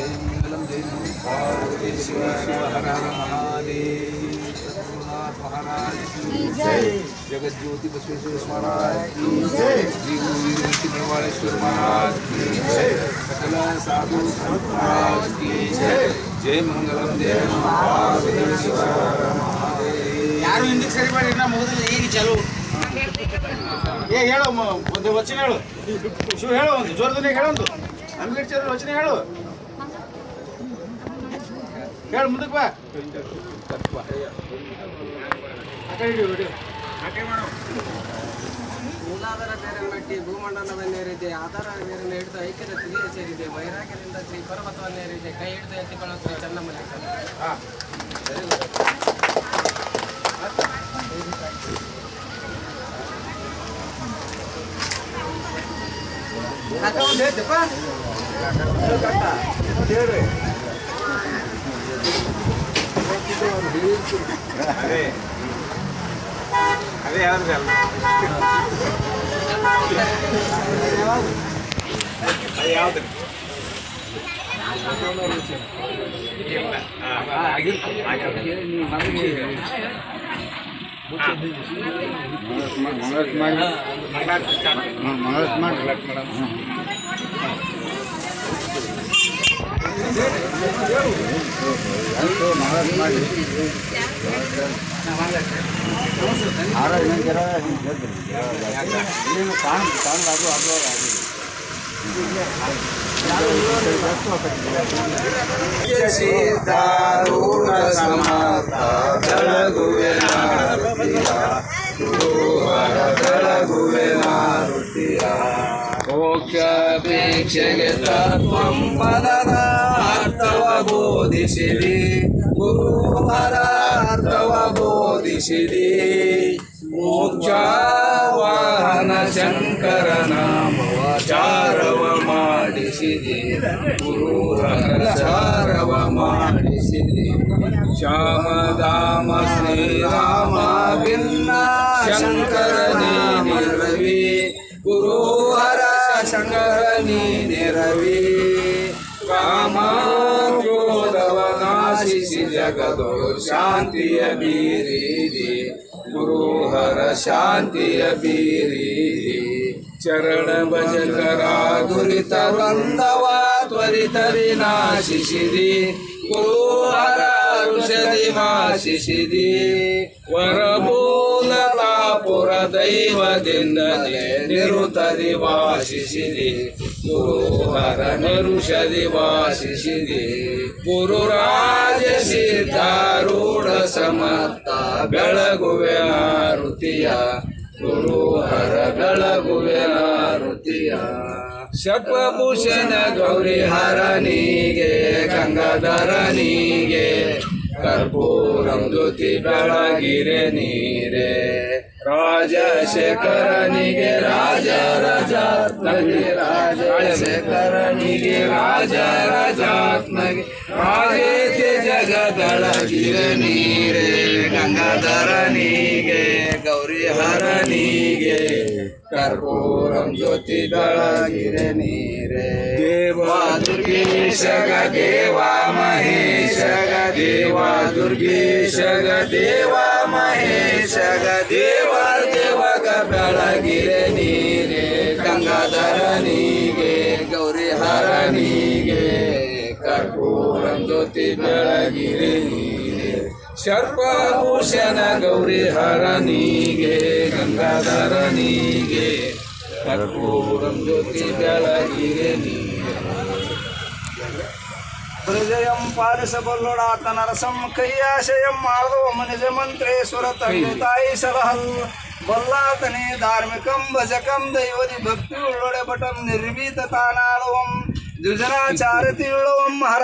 જય મંગલમ જય પાર્વતી શિવ શિવ હર હર મહાદેવ સદગુરુનાથ મહારાજ જય જગજ્યોતિ બસવેશ્વર મહારાજ જય જીવ વીરવતી મેવાળેશ્વર મહારાજ જય સકલ સાધુ સંત મહારાજ જય જય મંગલમ જય પાર્વતી શિવ હર મહાદેવ ಯಾರು ಹಿಂದಕ್ಕೆ ಸರಿ ಮಾಡಿ ನಮ್ಮ ಮೊದಲು ಈಗ ಚಲೋ? ಏ ಹೇಳು ಒಂದು ವಚನ ಹೇಳು. ಶಿವ ಹೇಳು ಒಂದು ಜೋರದಲ್ಲಿ ಹೇಳು ಒಂದು. ಅಂಬೇಡ್ಕರ್ ವಚನ ಹೇಳು. ಹೇಳು ಮುಂದಕ್ಕೆ ಬಾ. ಮೂಲಾಧಾರ ಬೇರೆ ಮೆಟ್ಟಿ ಭೂಮಂಡಲವನ್ನೇರಿದೆ ಆಧಾರ ಬೇರೆ ಹಿಡಿದು ಐಕ್ಯದ ತಿಳಿಯ ಸೇರಿದೆ ವೈರಾಗ್ಯದಿಂದ ಶ್ರೀ ಪರ್ವತವನ್ನೇರಿದೆ ಕೈ ಹಿಡಿದು ಎತ್ತಿಕೊಳ್ಳೋ ಶ್ರೀ ಚನ್ನಮಲ್ಲಿಕ ಹಾ. ಕಾಕ ಒಂದು ಹೇಳ್ತಪ್ಪ ಹೇಳ್ರಿ ಅದೇ ಅದೇ ಯಾವ್ದು ಅಲ್ಲ ಅದು ಯಾವ್ದು ಸಿದ್ಧಾರೂಢ ಸಮರ್ಥ ಬೆಳಗುವೆ ಬೆಳಗುವೆ ಮಾರುತಿಯ ಮೋಕ್ಷಾಪೇಕ್ಷೆಗೆ ತತ್ವಂ ಪದದ ಅರ್ಥವ ಬೋಧಿಸಿರಿ. ಗುರುಹರ ಅರ್ಥವ ಬೋಧಿಸಿರಿ ಮೋಕ್ಷ ವಾಹನ ಶಂಕರ ನಾಮವಾಚಾರವ ಮಾಡಿಸಿದೆ ಗುರುಹರ ಚಾರವ ಮಾಡಿಸಿದೆ ಶ್ಯಾಮಧಾಮ ಶ್ರೀರಾಮ ಭಿನ್ನ ಶಂಕರನೇ ನಿರವಿ. ಗುರುಹರ ಶಂಕರನೇ ನಿರವಿ. शिशि जगदो शांति अबीरी गुरु हर शांति अबीरी चरण भज करा दुरित वंदवा त्वरित विनाशिषिरी गुरु हर ऋषि वर बोलला पुर दैवदिन्दने निरुतरि वाशिषिरी ನರುಷದಿ ವಾಸಿಸಿದೆ ಗುರುರಾಜ ಸಿದ್ಧಾರೂಢ ಸಮರ್ಥ ಬೆಳಗುವೆ ಆರುತಿಯ. ಗುರುಹರ ಬೆಳಗುವೆ ಆರುತಿಯ. ಶಟ್ವಭೂಷಣ ಗೌರಿ ಹರನಿಗೆ ಗಂಗಾಧರನಿಗೆ ಕರ್ಪೂರಂ ಜ್ಯೋತಿ ಬೆಳಗಿರೆ ನೀರೆ ರಾಜಶೇಖರನಿಗೆ ರಾಜ ರಜಾತ್ಮಗೆ ರಾಜಶೇಖರನಿಗೆ ರಾಜ ರಜಾತ್ಮಗೆ ರಾಜೇತೆ ಜಗದಳಗಿರೆ ನೀರೆ ಗಂಗಾಧರನಿಗೆ ಗೌರಿ ಹರನಿಗೆ ಕರ್ಪೂರಂ ಜ್ಯೋತಿ ಬೆಳಗಿರೆ ನೀರೆ ದೇವಾ ದುರ್ಗೇಶಗ ದೇವಾ ಮಹೇಶಗ ದೇವಾ ದುರ್ಗೇಶಗ ದೇವಾ ಮಹೇಶಗ ದೇವ ದೇವಗ ಬೆಳಗಿರೆ ನೀರೆ ಗಂಗಾಧರನಿಗೆ ಗೌರಿ ಹರನಿಗೆ ಕರ್ಪೂರಂ ಜ್ಯೋತಿ ಬೆಳಗಿರೆ ನೀರೆ ಸರ್ವಭೂಷಣ ಗೌರಿ ಹರನಿಗೆ ಗಂಗಾಧರನಿಗೆ ಕರ್ಪೂರಂ ಜ್ಯೋತಿ ಬೆಳಗಿರೆ ನೀರೆ ಹೃದಯಂ ಪಾಲಿಸಬಲ್ಲೊಡಾತ ನರಸಂ ಕೈಯಾಶಯಂ ಮಾಡೋ ಮನಿಜ ಮಂತ್ರೇಶ್ವರ ತಂದೆ ತಾಯಿ ಸಲಹಲ್ ಬಲ್ಲಾತನೇ ಧಾರ್ಮಿಕಂ ಭಜಕಂ ದೈವದಿ ಭಕ್ತಿ ಉಳ್ಳೊಡೆ ಬಟಂ ನಿರ್ಭೀತ ತಾನಾಳುವಂ ದ್ವಿಜನಾಚಾರತಿ ಉಳ್ಳವಂ ಹರ